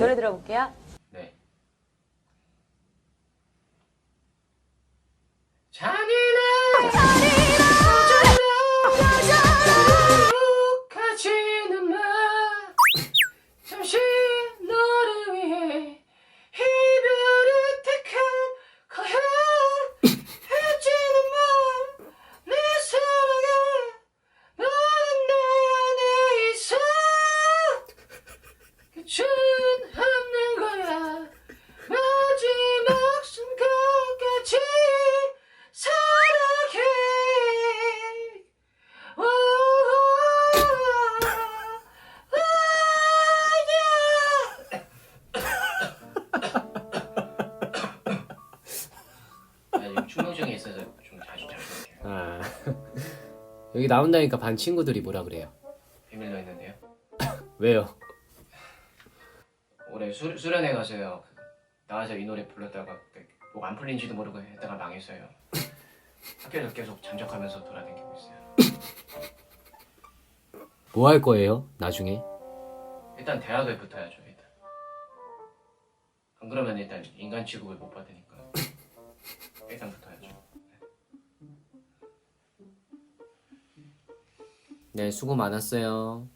노래 들어볼게요. 아, 충동증이 있어서 좀 자주 자주 이렇게 아 여기 나온다니까 반 친구들이 뭐라 그래요? 비밀로 했는데요. 왜요? 올해 수, 수련회 가서요. 그, 나와서 이 노래 불렀다가 목 안 풀린지도 모르고 했다가 망했어요. 학교에서 계속 잠적하면서 돌아다니고 있어요. 뭐 할 거예요? 나중에? 일단 대학을 붙어야죠. 일단. 안 그러면 일단 인간 취급을 못 받으니까 네 수고 많았어요.